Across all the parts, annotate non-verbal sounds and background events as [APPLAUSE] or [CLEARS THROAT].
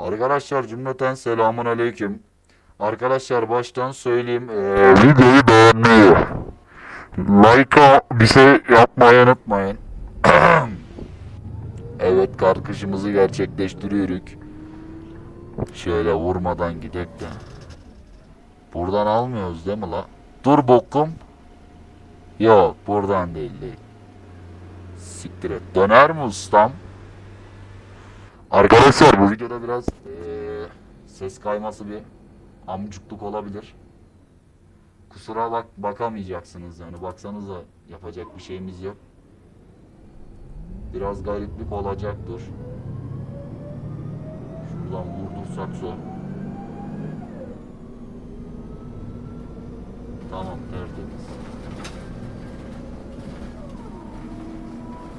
Arkadaşlar cümleten selamun aleyküm. Arkadaşlar baştan söyleyeyim. eee, videoyu beğenmeyi, like'a bir şey yapmayı unutmayın. [CLEARS THROAT] evet karkışımızı gerçekleştiriyoruz. Şöyle vurmadan gidek de. Buradan almıyoruz değil mi la? Dur bokum. Yok buradan değil değil. Siktir et. Döner mi ustam? Arkadaşlar bu videoda biraz eee, ses kayması bir amcukluk olabilir. Kusura bak bakamayacaksınız yani baksanıza yapacak bir şeyimiz yok. Biraz gariplik olacaktır. Şuradan vurdursak zor. Tamam tertemiz.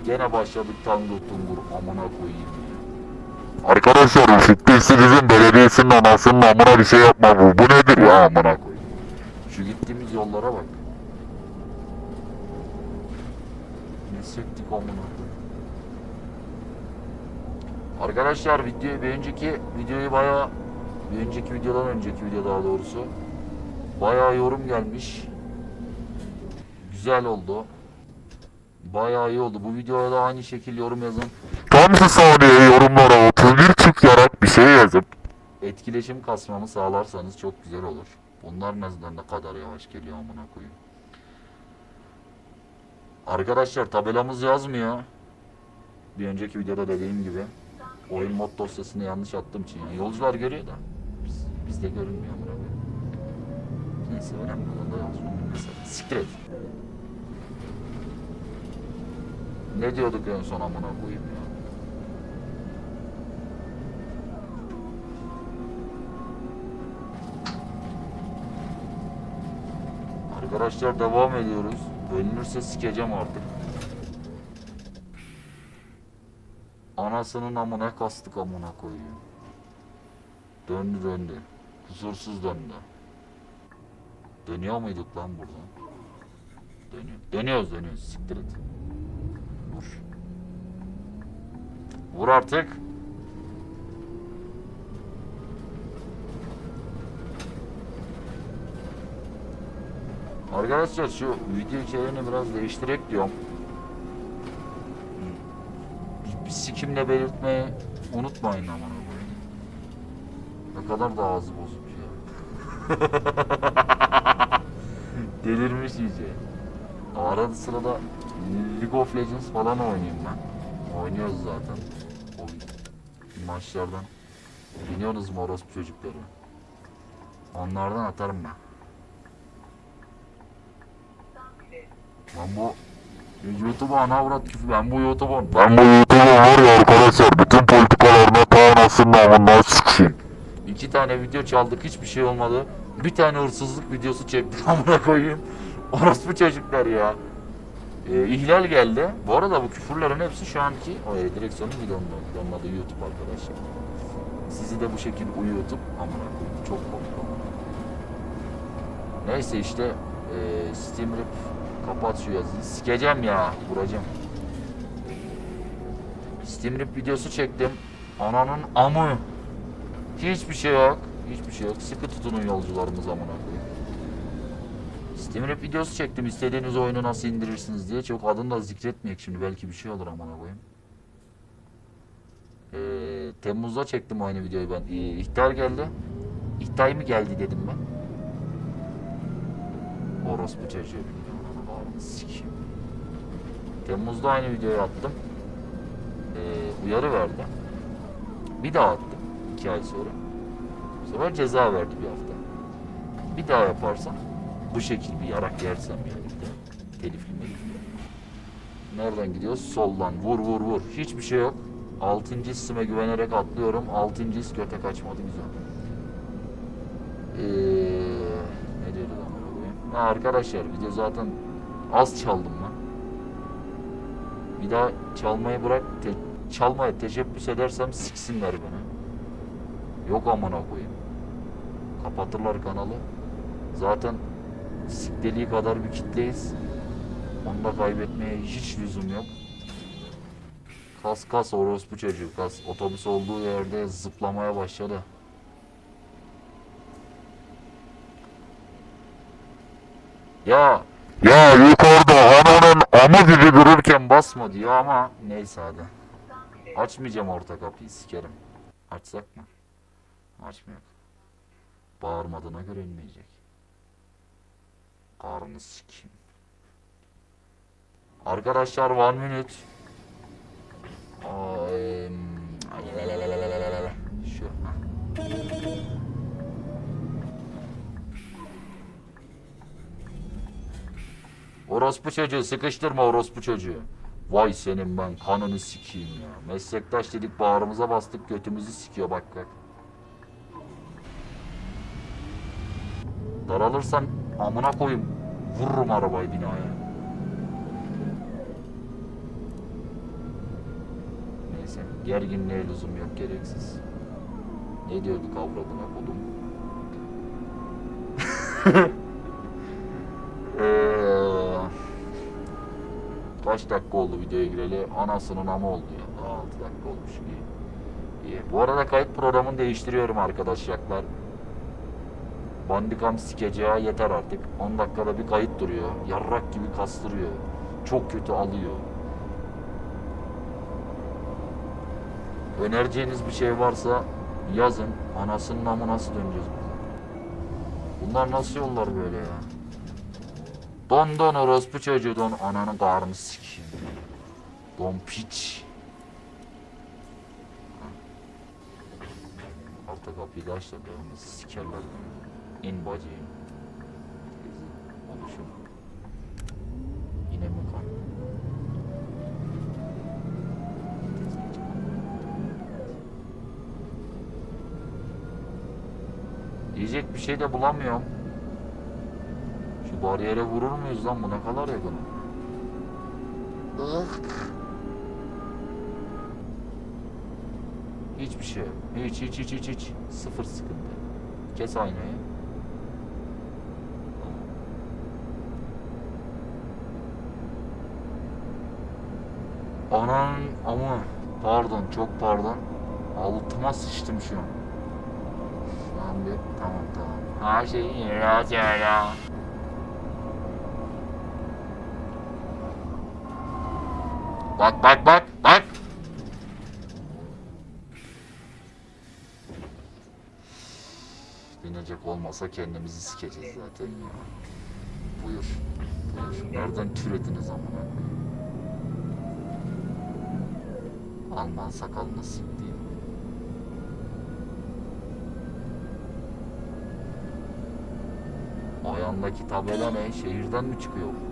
Gene başladık tango tungur amına koyayım Arkadaşlar Siktirsinizin belediyesinin anasının amına bir şey yapma bu. Bu nedir ya amına. Şu gittiğimiz yollara bak. Ne sektik amına. Arkadaşlar video bir önceki videoyu bayağı bir önceki videodan önceki video daha doğrusu bayağı yorum gelmiş. Güzel oldu. Bayağı iyi oldu. Bu videoya da aynı şekilde yorum yazın. Şu saniye yorumlara 31 çıkarak bir şey yazıp etkileşim kasmamı sağlarsanız çok güzel olur. Bunlar neden ne kadar yavaş geliyor amına koyayım. Arkadaşlar tabelamız yazmıyor. Bir önceki videoda dediğim gibi oyun mod dosyasını yanlış attığım için yolcular görüyor da biz, bizde görünmüyor amına koyayım. Neyse önemli olan da mesela. Siktir et. Ne diyorduk en son amına koyayım ya? Arkadaşlar devam ediyoruz. Bölünürse sikeceğim artık. Anasının amına kastık amına koyuyor. Döndü döndü. Kusursuz döndü. Dönüyor muyduk lan buradan? Dönüyor. Dönüyoruz dönüyoruz. Siktir et. Vur. Vur artık. Arkadaşlar şu video içeriğini biraz değiştirek diyorum. Bir, bir sikimle belirtmeyi unutmayın koyayım. Ne kadar da ağzı bozuk ya. [LAUGHS] Delirmiş iyice. Arada sırada League of Legends falan oynuyorum ben. Oynuyoruz zaten. O maçlardan. Biliyorsunuz mu orospu çocukları? Onlardan atarım ben. Ben bu YouTube'a ana avrat küfür. Ben bu YouTube'un. Ben bu YouTube'un var ya arkadaşlar. Bütün politikalarına ta anasının namından sıkışayım. İki tane video çaldık. Hiçbir şey olmadı. Bir tane hırsızlık videosu çektik. [LAUGHS] Amına koyayım. Orospu çocuklar ya. Ee, ihlal geldi. Bu arada bu küfürlerin hepsi şu anki o e, direksiyonun adı YouTube arkadaşlar. Sizi de bu şekilde uyutup amına koyayım. Çok koyayım. Neyse işte e, Steam Rip kapat şu yazıyı. Sikeceğim ya. Vuracağım. Steam Rip videosu çektim. Ananın amı. Hiçbir şey yok. Hiçbir şey yok. Sıkı tutunun yolcularımız amına koyayım. Steam Rip videosu çektim. İstediğiniz oyunu nasıl indirirsiniz diye. Çok adını da zikretmeyek şimdi. Belki bir şey olur amına koyayım. Ee, Temmuz'da çektim aynı videoyu ben. Ee, ihtar geldi. İhtar mı geldi dedim ben. Orospu çocuğu bilmiyorum. Ananı bağrını sikeyim. Temmuz'da aynı videoyu attım. Ee, uyarı verdi. Bir daha attım. iki ay sonra. Bu sefer ceza verdi bir hafta. Bir daha yaparsam bu şekil bir yarak yersem yani bir de telifli melifli. Nereden gidiyoruz? Soldan. Vur vur vur. Hiçbir şey yok. Altıncı hissime güvenerek atlıyorum. Altıncı his göte kaçmadı güzel. Ee, ne amına koyayım? Ha arkadaşlar video zaten az çaldım lan. Bir daha çalmayı bırak. Te- çalmaya teşebbüs edersem siksinler beni. Yok amına koyayım. Kapatırlar kanalı. Zaten sikteliği kadar bir kitleyiz. Onu da kaybetmeye hiç lüzum yok. Kas kas orospu çocuğu kas. Otobüs olduğu yerde zıplamaya başladı. Ya ya yukarıda ananın amı gibi dururken basma diyor ama neyse hadi. Açmayacağım orta kapıyı sikerim. Açsak mı? Açmıyor. Bağırmadığına göre inmeyecek. Karnı sikeyim. Arkadaşlar one minute. Ay, Şu. Orospu çocuğu sıkıştırma orospu çocuğu. Vay senin ben kanını sikeyim ya. Meslektaş dedik bağrımıza bastık götümüzü sikiyor bak bak. Daralırsan amına koyayım. Vururum arabayı binaya. Neyse gerginliğe lüzum yok gereksiz. Ne diyorduk avradına kodum? [LAUGHS] Kaç dakika oldu videoya gireli? Anasının ama oldu ya. Daha 6 dakika olmuş iyi. İyi. Bu arada kayıt programını değiştiriyorum arkadaşlar. Bandicam sikeceği yeter artık. 10 dakikada bir kayıt duruyor. Yarrak gibi kastırıyor. Çok kötü alıyor. Önereceğiniz bir şey varsa yazın. Anasının amı nasıl döneceğiz? Bunlar nasıl yollar böyle ya? Don orospu çocuğu don ananın karnını sikeyim. Don piç. Orta kapıyı da aç da devamlı sikerler beni. İn bacıyım. Oluşum. Yine mi kan? Diyecek bir şey de bulamıyorum. Bariyere vurur muyuz lan bu ne kadar yakın? Hiçbir şey yok. Hiç hiç hiç hiç hiç. Sıfır sıkıntı. Kes aynayı. Anan ama pardon çok pardon. Altıma sıçtım şu an. Şu an bir tamam tamam. Her şey ya ya. Bak bak bak bak. Binecek olmasa kendimizi sikeceğiz zaten ya. Buyur. Buyur. Nereden türediniz amına? Alman sakalını siktiğim. Ayağındaki tabela ne? Şehirden mi çıkıyor?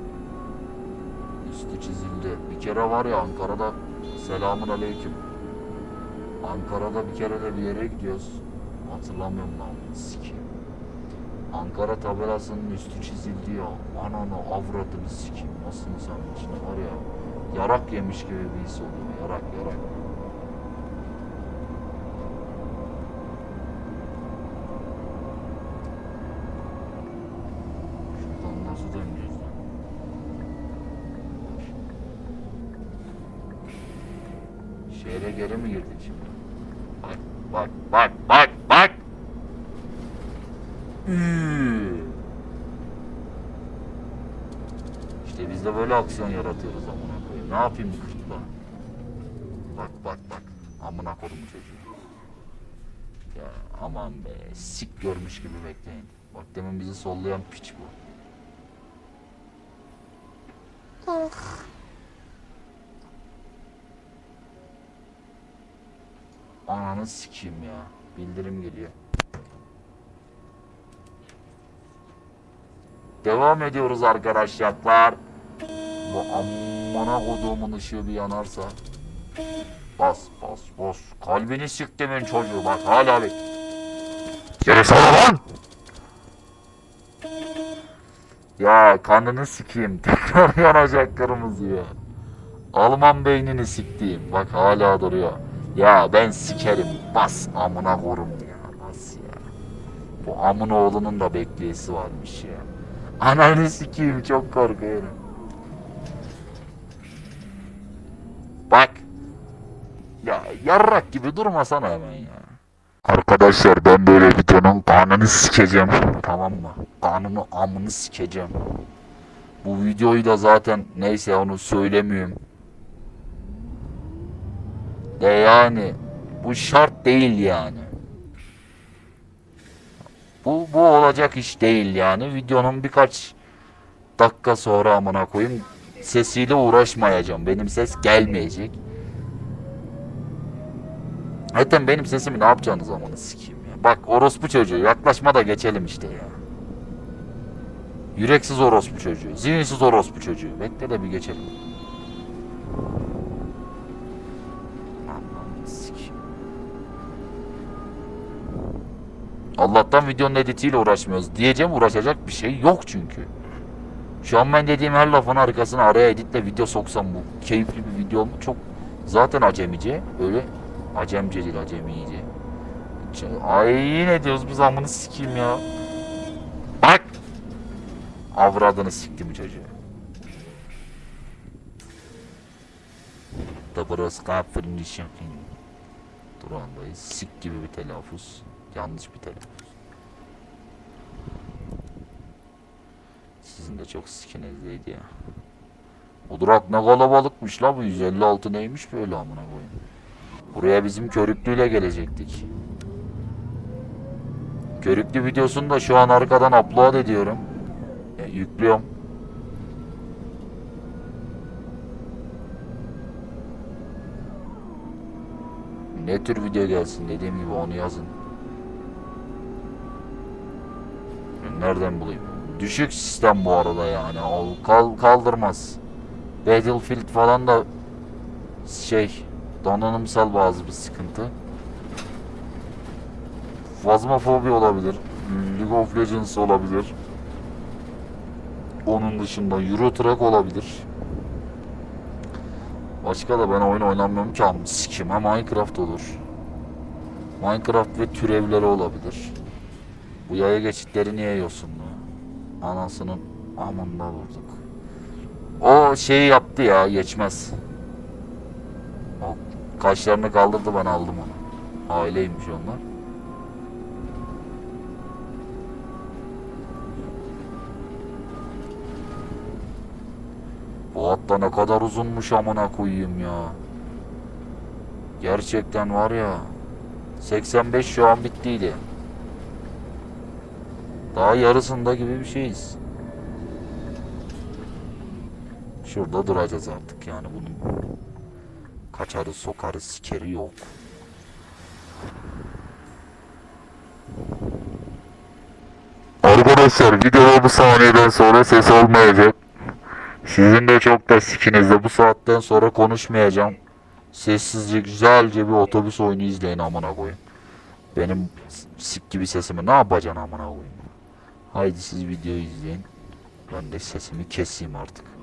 Üstü çizildi. Bir kere var ya Ankara'da selamun aleyküm. Ankara'da bir kere de bir yere gidiyoruz. Hatırlamıyorum lan. Sikeyim. Ankara tabelasının üstü çizildi ya. Ananı avradını sikeyim. Nasıl sen içine var ya. Yarak yemiş gibi bir his oluyor. Yarak yarak. Şuradan nasıl döneceğiz lan? Şehre geri mi girdik şimdi? Bak, bak, bak, bak, bak! Üü. İşte biz de böyle aksiyon yaratıyoruz amına koyayım. Ne yapayım bu kırkla? Bak, bak, bak. Amına koydum çocuğu. Ya aman be, sik görmüş gibi bekleyin. Bak demin bizi sollayan piç bu. Ananı sikeyim ya. Bildirim geliyor. Devam ediyoruz arkadaşlar. Bu amına koduğumun ışığı bir yanarsa. Bas bas bas. Kalbini siktimin çocuğu bak hala. Geri sana lan! Ya kanını sikeyim. [LAUGHS] Tekrar yanacak kırmızı ya. Alman beynini siktiğim. Bak hala duruyor. Ya ben sikerim. Bas amına korum ya. Bas ya. Bu amın oğlunun da bekleyesi varmış ya. Ananı sikeyim çok korkuyorum. Bak. Yarrak gibi durmasana hemen ya. Arkadaşlar ben böyle videonun kanını sikeceğim. Tamam mı? Kanını amını sikeceğim. Bu videoyu da zaten neyse onu söylemiyorum. De yani bu şart değil yani. Bu, bu olacak iş değil yani. Videonun birkaç dakika sonra amına koyayım sesiyle uğraşmayacağım. Benim ses gelmeyecek. Zaten benim sesimi ne yapacağınız zamanı sikeyim ya. Bak orospu çocuğu yaklaşma da geçelim işte ya. Yüreksiz orospu çocuğu. Zihinsiz orospu çocuğu. Bekle de bir geçelim. Allah'tan videonun editiyle uğraşmıyoruz. Diyeceğim uğraşacak bir şey yok çünkü. Şu an ben dediğim her lafın arkasına araya editle video soksam bu keyifli bir video mu? Çok zaten acemice. Öyle acemce değil acemice. Ç- Ay ne diyoruz biz amını sikeyim ya. Bak. Avradını siktim çocuğu. Dobroskapfırnişakin. Durağındayız. Sik gibi bir telaffuz. Yanlış bir telaffuz. Sizin de çok sikinizdeydi ya. O durak ne kalabalıkmış la bu 156 neymiş böyle amına koyayım. Buraya bizim körüklüyle gelecektik. Körüklü videosunu da şu an arkadan upload ediyorum. E, yüklüyorum. Ne tür video gelsin dediğim gibi onu yazın. Nereden bulayım? Düşük sistem bu arada yani. O kal kaldırmaz. Battlefield falan da şey donanımsal bazı bir sıkıntı. Phasmophobia olabilir. League of Legends olabilir. Onun dışında Euro Truck olabilir. Başka da ben oyun oynamıyorum ki sikim ha Minecraft olur. Minecraft ve türevleri olabilir. Bu yaya geçitleri niye yosunlu? Anasının amında vurduk. O şeyi yaptı ya geçmez. Kaşlarını kaldırdı ben aldım onu. Aileymiş onlar. Bu hatta ne kadar uzunmuş amına koyayım ya. Gerçekten var ya. 85 şu an bittiydi. Daha yarısında gibi bir şeyiz. Şurada duracağız artık yani bunun. Kaçarı sokarı sikeri yok. Arkadaşlar videoda bu saniyeden sonra ses olmayacak. Sizin de çok da sikinizde bu saatten sonra konuşmayacağım. Sessizce güzelce bir otobüs oyunu izleyin amına koyun. Benim sik gibi sesimi ne yapacaksın amına koyayım. Haydi siz videoyu izleyin. Ben de sesimi keseyim artık.